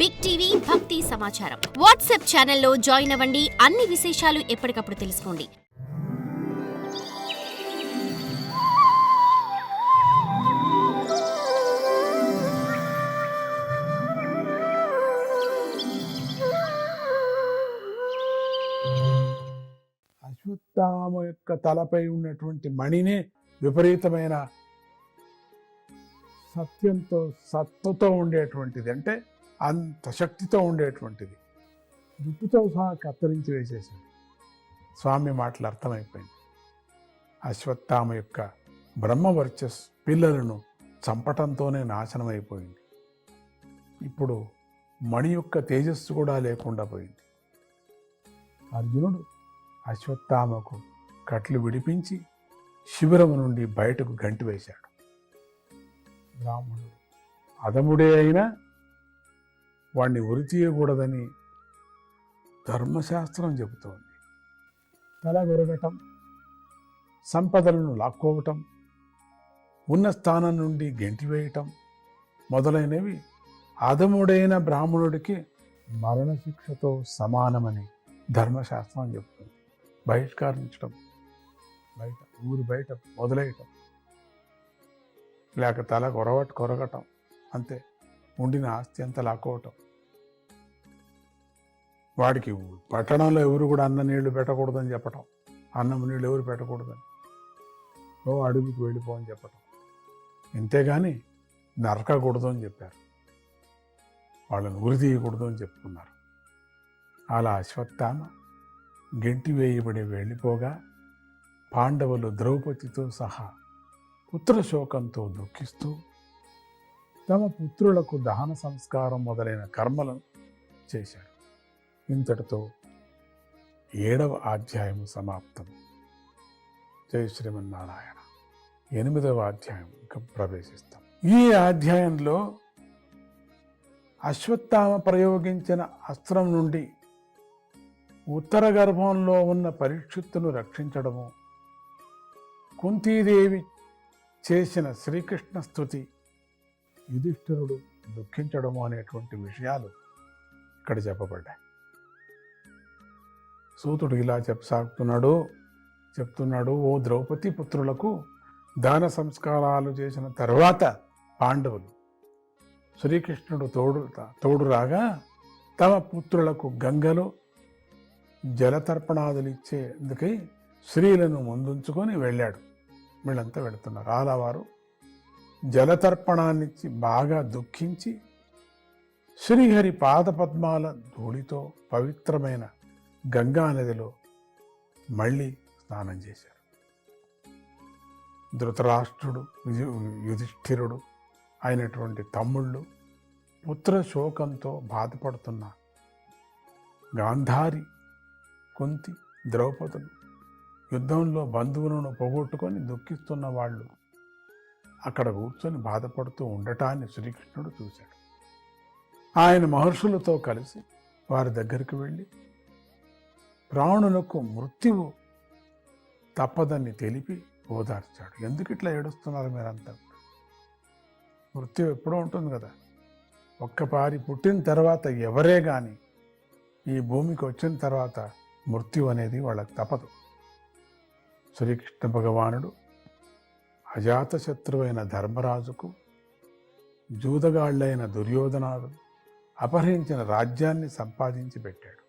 Big TV భక్తి సమాచారం WhatsApp ఛానల్లో జాయిన్ అవ్వండి. అన్ని విశేషాలు ఎప్పటికప్పుడు తెలుసుకోండి. అశ్వత్థామ యొక్క తలపై ఉన్నటువంటి మణినే విపరీతమైన సత్యంతో సత్తుతో ఉండేటువంటిది. అంటే అంత శక్తితో ఉండేటువంటిది. జుట్టుతో సహా కత్తిరించి వేసేసింది స్వామి మాటలు అర్థమైపోయింది. అశ్వత్థామ యొక్క బ్రహ్మవర్చస్ పిల్లలను చంపటంతోనే నాశనం అయిపోయింది ఇప్పుడు మణి యొక్క తేజస్సు కూడా లేకుండా పోయింది. అర్జునుడు అశ్వత్థామకు కట్లు విడిపించి శిబిరము నుండి బయటకు గంటి వేశాడు. బ్రాహ్మణుడు అదముడే అయినా వాణ్ణి ఉరి తీయకూడదని ధర్మశాస్త్రం చెబుతోంది. తల గొరగటం సంపదలను లాక్కోవటం ఉన్న స్థానం నుండి గెంటివేయటం మొదలైనవి అధముడైన బ్రాహ్మణుడికి మరణశిక్షతో సమానమని ధర్మశాస్త్రం చెబుతుంది. బహిష్కరించడం బయట ఊరి బయట మొదలేయటం లేక తల కొరవట్ కొరగటం అంతే. ఉండిన ఆస్తి అంతా లాక్కోవటం. వాడికి పట్టణంలో ఎవరు కూడా అన్న నీళ్ళు పెట్టకూడదని చెప్పటం. అన్నం నీళ్ళు ఎవరు పెట్టకూడదని. ఓ అడవికి వెళ్ళిపో అని చెప్పటం. ఇంతేగాని నరకకూడదు అని చెప్పారు. వాళ్ళని ఉరి తీయకూడదు అని చెప్పుకున్నారు. అలా అశ్వత్థామ గెంటి వేయబడి వెళ్ళిపోగా పాండవులు ద్రౌపదితో సహా పుత్రశోకంతో దుఃఖిస్తూ తమ పుత్రులకు దహన సంస్కారం మొదలైన కర్మలను చేశారు. ఇంతటితో ఏడవ అధ్యాయం సమాప్తం. జై శ్రీమన్నారాయణ. ఎనిమిదవ అధ్యాయం ఇంకా ప్రవేశిస్తాం. ఈ అధ్యాయంలో అశ్వత్థామ ప్రయోగించిన అస్త్రం నుండి ఉత్తర గర్భంలో ఉన్న పరీక్షిత్తును రక్షించడము కుంతీదేవి చేసిన శ్రీకృష్ణ స్థుతి యుధిష్ఠిరుడు దుఃఖించడము అనేటువంటి విషయాలు ఇక్కడ చెప్పబడ్డాయి. సూతుడు ఇలా చెప్పసాగుతున్నాడు చెప్తున్నాడు ఓ ద్రౌపది పుత్రులకు దాన సంస్కారాలు చేసిన తర్వాత పాండవులు శ్రీకృష్ణుడు తోడు తోడు రాగా తమ పుత్రులకు గంగలో జలతర్పణాదులు ఇచ్చేందుకై స్త్రీలను ముందుంచుకొని వెళ్ళాడు. వీళ్ళంతా వెళుతున్నారు. ఆలవారు జలతర్పణాన్నిచ్చి బాగా దుఃఖించి శ్రీహరి పాదపద్మాల ధూళితో పవిత్రమైన గంగా నదిలో మళ్ళీ స్నానం చేశారు. ధృతరాష్ట్రుడు యుధిష్ఠిరుడు అయినటువంటి తమ్ముళ్ళు పుత్ర శోకంతో బాధపడుతున్న గాంధారి కుంతి ద్రౌపదులు యుద్ధంలో బంధువులను పోగొట్టుకొని దుఃఖిస్తున్న వాళ్ళు అక్కడ కూర్చొని బాధపడుతూ ఉండటాన్ని శ్రీకృష్ణుడు చూశాడు. ఆయన మహర్షులతో కలిసి వారి దగ్గరికి వెళ్ళి ప్రాణులకు మృత్యువు తప్పదని తెలిపి ఓదార్చాడు. ఎందుకు ఇట్లా ఏడుస్తున్నారు మీరంతా? మృత్యు ఎప్పుడూ ఉంటుంది కదా. ఒక్కపారి పుట్టిన తర్వాత ఎవరే కానీ ఈ భూమికి వచ్చిన తర్వాత మృత్యు అనేది వాళ్ళకి తప్పదు. శ్రీకృష్ణ భగవానుడు అజాతశత్రువైన ధర్మరాజుకు జూదగాళ్ళైన దుర్యోధనాలు అపహరించిన రాజ్యాన్ని సంపాదించి పెట్టాడు.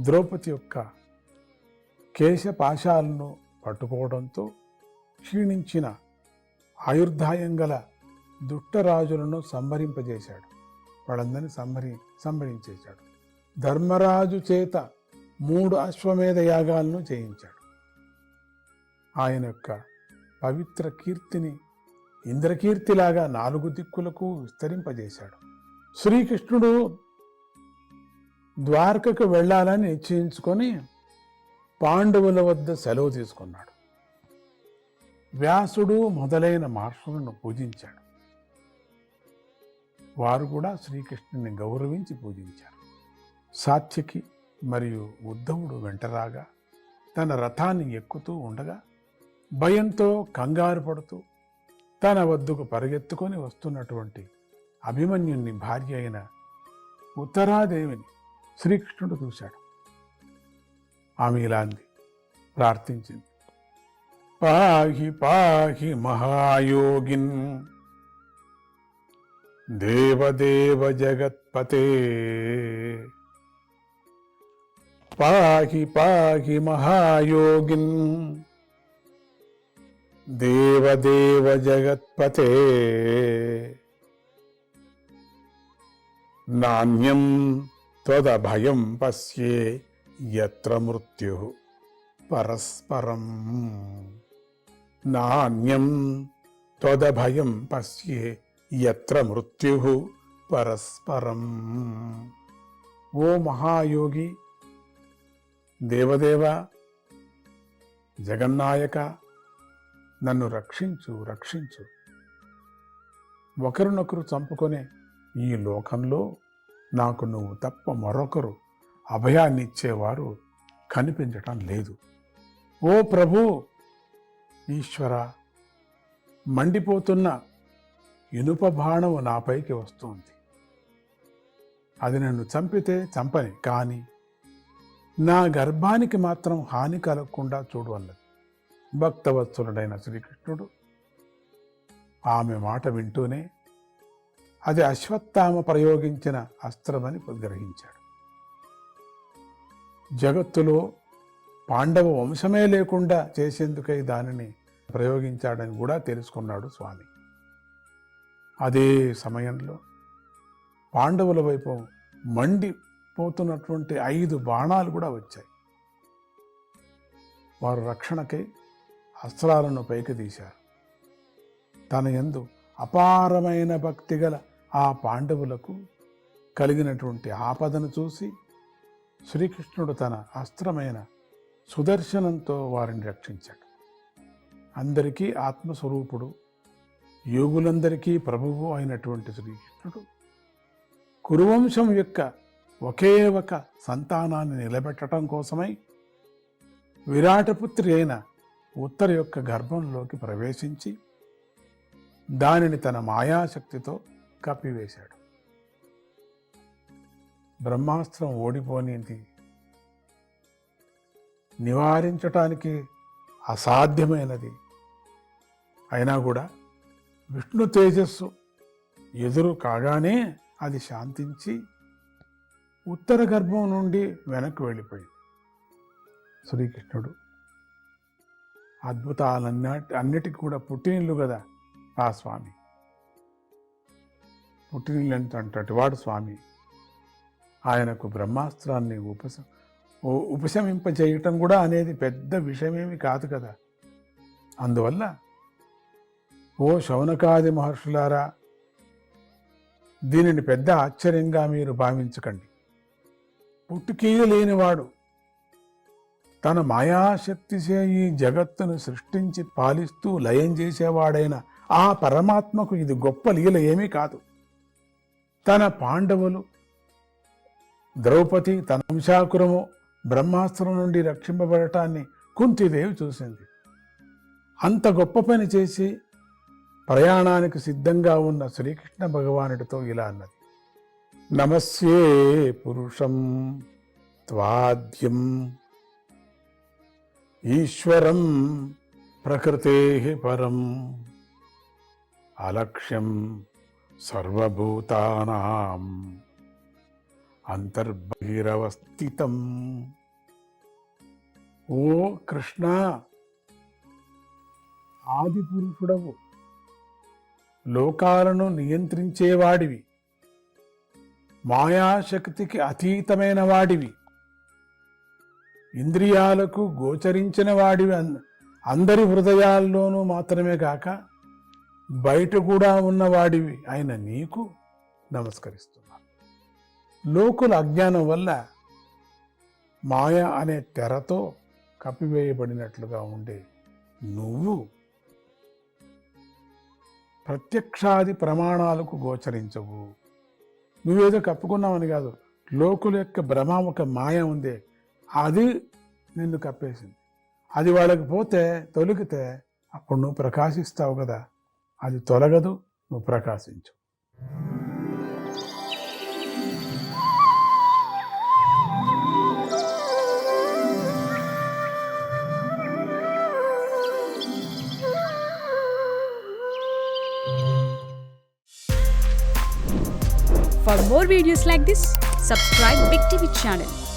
ద్రౌపది యొక్క కేశపాశాలను పట్టుకోవడంతో క్షీణించిన ఆయుర్ధాయం గల దుష్టరాజులను సంహరింపజేశాడు. వాళ్ళందరినీ సంహరి సంహరించేశాడు. ధర్మరాజు చేత మూడు అశ్వమేధ యాగాలను చేయించాడు. ఆయన యొక్క పవిత్ర కీర్తిని ఇంద్రకీర్తిలాగా నాలుగు దిక్కులకు విస్తరింపజేశాడు. శ్రీకృష్ణుడు ద్వారకకు వెళ్ళాలని నిశ్చయించుకొని పాండవుల వద్ద సెలవు తీసుకున్నాడు. వ్యాసుడు మొదలైన మహర్షులను పూజించాడు. వారు కూడా శ్రీకృష్ణుని గౌరవించి పూజించారు. సాత్యకి మరియు ఉద్ధవుడు వెంటరాగా తన రథాన్ని ఎక్కుతూ ఉండగా భయంతో కంగారు పడుతూ తన వద్దకు పరిగెత్తుకొని వస్తున్నటువంటి అభిమన్యుని భార్య అయిన ఉత్తరాదేవిని శ్రీకృష్ణుడు చూశాడు. ఆమె ఇలా అంది ప్రార్థించింది. పాహి పాహి మహాయోగిన్ దేవదేవ జగత్పతే. పాహి పాహి మహాయోగిన్ దేవదేవ జగత్పతే. నాణ్యం త్వదభయం పశ్యే ఎత్ర మృత్యు పరస్పరం. నాణ్యం త్వదభయం పశ్యే ఎత్ర మృత్యు పరస్పరం. ఓ మహాయోగి దేవదేవ జగన్నాయక నన్ను రక్షించు రక్షించు. ఒకరినొకరు చంపుకునే ఈ లోకంలో నాకు నువ్వు తప్ప మరొకరు అభయాన్ని ఇచ్చేవారు కనిపించటం లేదు. ఓ ప్రభు! ఈశ్వర! మండిపోతున్న ఇనుప బాణము నాపైకి వస్తుంది. అది నన్ను చంపితే చంపని కానీ నా గర్భానికి మాత్రం హాని కలగకుండా చూడవల్లది భక్తవత్సలుడైన శ్రీకృష్ణుడు ఆమె మాట వింటూనే అది అశ్వత్థామ ప్రయోగించిన అస్త్రమని గ్రహించాడు. జగత్తులో పాండవ వంశమే లేకుండా చేసేందుకై దానిని ప్రయోగించాడని కూడా తెలుసుకున్నాడు స్వామి. అదే సమయంలో పాండవుల వైపు మండిపోతున్నటువంటి ఐదు బాణాలు కూడా వచ్చాయి. వారు రక్షణకై అస్త్రాలను పైకి తీశారు. తన యందు అపారమైన భక్తి గల ఆ పాండవులకు కలిగినటువంటి ఆపదను చూసి శ్రీకృష్ణుడు తన అస్త్రమైన సుదర్శనంతో వారిని రక్షించాడు. అందరికీ ఆత్మస్వరూపుడు యోగులందరికీ ప్రభువు అయినటువంటి శ్రీకృష్ణుడు కురువంశం యొక్క ఒకే ఒక సంతానాన్ని నిలబెట్టడం కోసమై విరాటపుత్రి అయిన ఉత్తర యొక్క గర్భంలోకి ప్రవేశించి దానిని తన మాయాశక్తితో కప్పివేశాడు బ్రహ్మాస్త్రం ఓడిపోనింది నివారించటానికి అసాధ్యమైనది. అయినా కూడా విష్ణు తేజస్సు ఎదురు కాగానే అది శాంతించి ఉత్తర గర్భం నుండి వెనక్కి వెళ్ళిపోయింది. శ్రీకృష్ణుడు అద్భుతాలన్నీ అన్నిటికీ కూడా పుట్టినిల్లు కదా ఆ స్వామి. పుట్టినిల్లు వాడు స్వామి. ఆయనకు బ్రహ్మాస్త్రాన్ని ఉపశ ఉ- ఉపశమింపజేయటం కూడా అనేది పెద్ద విషయమేమి కాదు కదా. అందువల్ల ఓ శౌనకాది మహర్షులారా దీనిని పెద్ద ఆశ్చర్యంగా మీరు భావించకండి. పుట్టుకీయ లేనివాడు తన మాయాశక్తిచే ఈ జగత్తును సృష్టించి పాలిస్తూ లయం చేసేవాడైన ఆ పరమాత్మకు ఇది గొప్ప లీల ఏమీ కాదు. తన పాండవులు ద్రౌపది తన వంశాకురము బ్రహ్మాస్త్రం నుండి రక్షింపబడటాన్ని కుంతిదేవి చూసింది. అంత గొప్ప పని చేసి ప్రయాణానికి సిద్ధంగా ఉన్న శ్రీకృష్ణ భగవానుడితో ఇలా అన్నది. నమస్యే పురుషం త్వాద్యం ఈశ్వరం ప్రకృతే పరం అలక్ష్యం సర్వభూతానాం అంతర్బహిరవస్థితం. ఓ కృష్ణ ఆది పురుషుడవు లోకాలను నియంత్రించేవాడివి. మాయాశక్తికి అతీతమైన వాడివి ఇంద్రియాలకు గోచరించిన వాడివి అన్- అందరి హృదయాల్లోనూ మాత్రమే కాక బయట కూడా ఉన్నవాడివి అయిన నీకు నమస్కరిస్తున్నాను. లోకుల అజ్ఞానం వల్ల మాయ అనే తెరతో కప్పివేయబడినట్లుగా ఉండే నువ్వు ప్రత్యక్షాది ప్రమాణాలకు గోచరించవు. నువ్వేదో కప్పుకున్నావని కాదు లోకుల యొక్క భ్రమ ఒక మాయ ఉంది. అది నిన్ను కప్పేసింది. అది వాళ్ళకి పోతే తొలికితే అప్పుడు నువ్వు ప్రకాశిస్తావు కదా. అది తొలగదు నువ్వు ప్రకాశించు For more videos like this, subscribe Big TV channel.